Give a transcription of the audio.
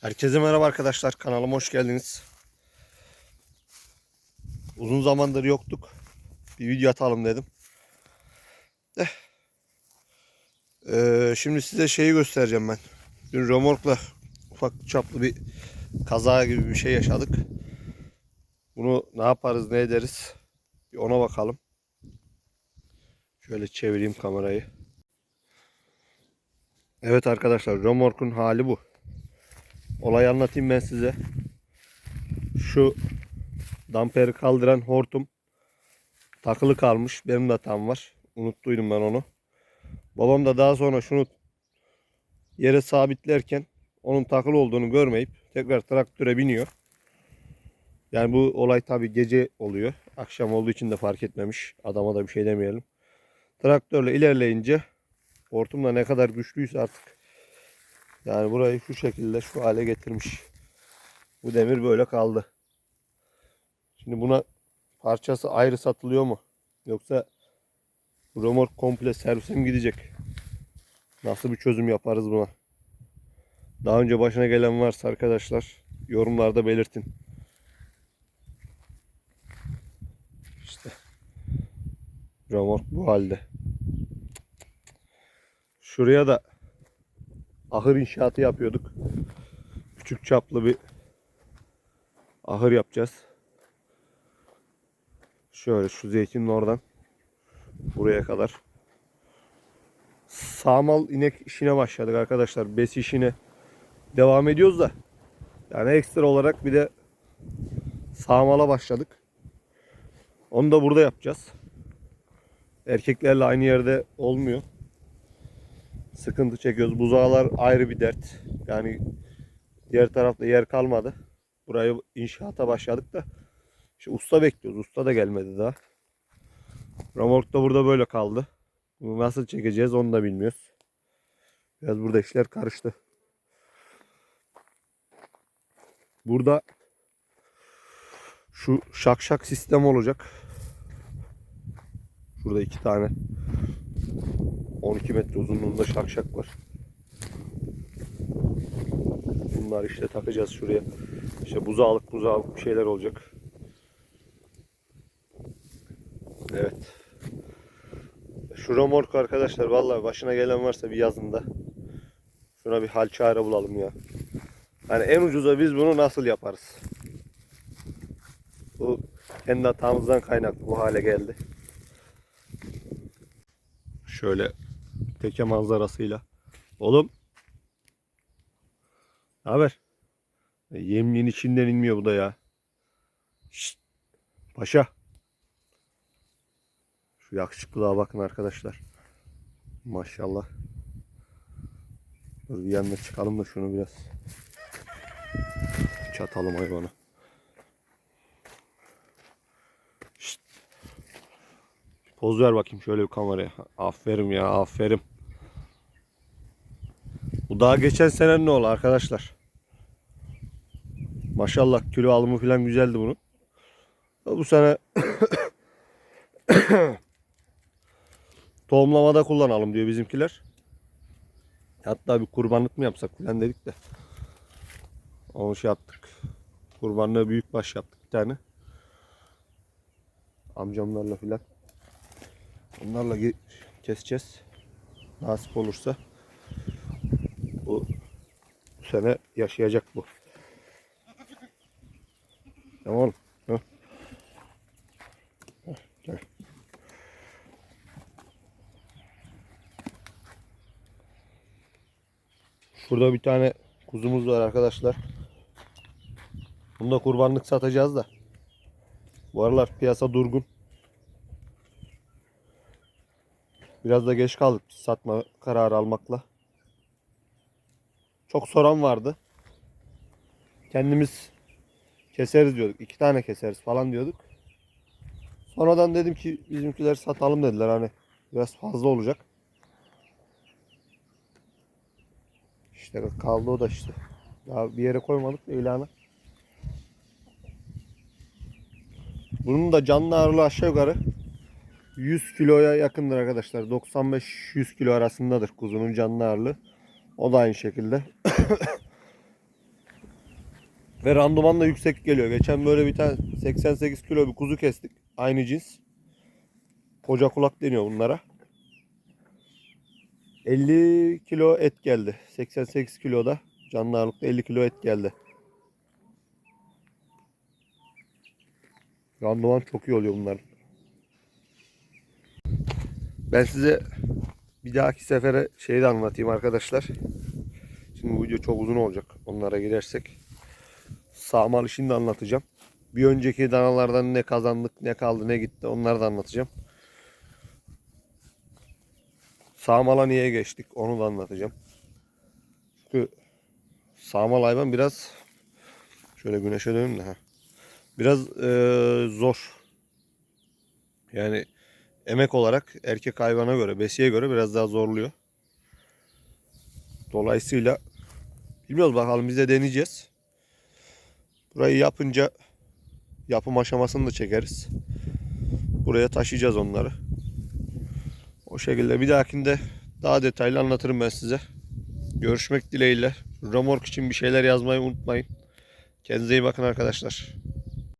Herkese merhaba arkadaşlar. Kanalıma hoş geldiniz. Uzun zamandır yoktuk. Bir video atalım dedim. Eh. Ee, şimdi size şeyi göstereceğim ben. Dün römorkla ufak çaplı bir kaza gibi bir şey yaşadık. Bunu ne yaparız ne ederiz bir ona bakalım. Şöyle çevireyim kamerayı. Evet arkadaşlar römorkun hali bu. Olayı anlatayım ben size. Şu damperi kaldıran hortum takılı kalmış. Benim de tam var. Unuttuydum ben onu. Babam da daha sonra şunu yere sabitlerken onun takılı olduğunu görmeyip tekrar traktöre biniyor. Yani bu olay tabi gece oluyor. Akşam olduğu için de fark etmemiş. Adama da bir şey demeyelim. Traktörle ilerleyince hortum da ne kadar güçlüyse artık yani burayı şu şekilde şu hale getirmiş. Bu demir böyle kaldı. Şimdi buna parçası ayrı satılıyor mu? Yoksa bu komple servise mi gidecek? Nasıl bir çözüm yaparız buna? Daha önce başına gelen varsa arkadaşlar yorumlarda belirtin. İşte remork bu halde. Şuraya da ahır inşaatı yapıyorduk. Küçük çaplı bir ahır yapacağız. Şöyle şu zeytinin oradan buraya kadar. Sağmal inek işine başladık arkadaşlar. Bes işine devam ediyoruz da. Yani ekstra olarak bir de sağmala başladık. Onu da burada yapacağız. Erkeklerle aynı yerde olmuyor sıkıntı çekiyoruz. Buzağlar ayrı bir dert. Yani diğer tarafta yer kalmadı. Burayı inşaata başladık da işte usta bekliyoruz. Usta da gelmedi daha. Remork da burada böyle kaldı. Bunu nasıl çekeceğiz onu da bilmiyoruz. Biraz burada işler karıştı. Burada şu şak şak sistem olacak. Şurada iki tane 12 metre uzunluğunda şakşak var. Bunlar işte takacağız şuraya. İşte buzağlık buzağlık bir şeyler olacak. Evet. Şu remork arkadaşlar vallahi başına gelen varsa bir yazın da. Şuna bir hal çare bulalım ya. Hani en ucuza biz bunu nasıl yaparız? Bu kendi hatamızdan kaynaklı bu hale geldi. Şöyle teke manzarasıyla. Oğlum. Haber? E, Yemliğin içinden inmiyor bu da ya. Şşt. Paşa. Şu yakışıklılığa bakın arkadaşlar. Maşallah. Dur bir yanına çıkalım da şunu biraz. Çatalım hayvanı. Poz ver bakayım şöyle bir kameraya. Aferin ya aferin. Bu daha geçen sene ne oldu arkadaşlar? Maşallah kilo alımı falan güzeldi bunun. Bu sene tohumlamada kullanalım diyor bizimkiler. Hatta bir kurbanlık mı yapsak falan dedik de. Onu şey yaptık. Kurbanlığı büyük baş yaptık bir tane. Amcamlarla filan. Onlarla keseceğiz. Nasip olursa. Bu, bu sene yaşayacak bu. Tamam oğlum. Şurada bir tane kuzumuz var arkadaşlar. Bunu da kurbanlık satacağız da. Bu aralar piyasa durgun. Biraz da geç kaldık satma kararı almakla. Çok soran vardı. Kendimiz keseriz diyorduk. iki tane keseriz falan diyorduk. Sonradan dedim ki bizimkiler satalım dediler hani biraz fazla olacak. İşte kaldı o da işte. Daha bir yere koymadık da ilana. Bunun da canlı ağırlığı aşağı yukarı 100 kiloya yakındır arkadaşlar. 95-100 kilo arasındadır kuzunun canlı ağırlığı. O da aynı şekilde. Ve randıman da yüksek geliyor. Geçen böyle bir tane 88 kilo bir kuzu kestik. Aynı cins. Koca kulak deniyor bunlara. 50 kilo et geldi. 88 kiloda canlı ağırlıkta 50 kilo et geldi. Randıman çok iyi oluyor bunların. Ben size bir dahaki sefere şeyi de anlatayım arkadaşlar. Şimdi bu video çok uzun olacak. Onlara girersek. Sağmal işini de anlatacağım. Bir önceki danalardan ne kazandık, ne kaldı, ne gitti onları da anlatacağım. Sağmala niye geçtik onu da anlatacağım. Çünkü sağmal hayvan biraz şöyle güneşe döneyim de ha. Biraz eee, zor. Yani emek olarak erkek hayvana göre, besiye göre biraz daha zorluyor. Dolayısıyla bilmiyoruz bakalım biz de deneyeceğiz. Burayı yapınca yapım aşamasını da çekeriz. Buraya taşıyacağız onları. O şekilde bir dahakinde daha detaylı anlatırım ben size. Görüşmek dileğiyle. Romork için bir şeyler yazmayı unutmayın. Kendinize iyi bakın arkadaşlar.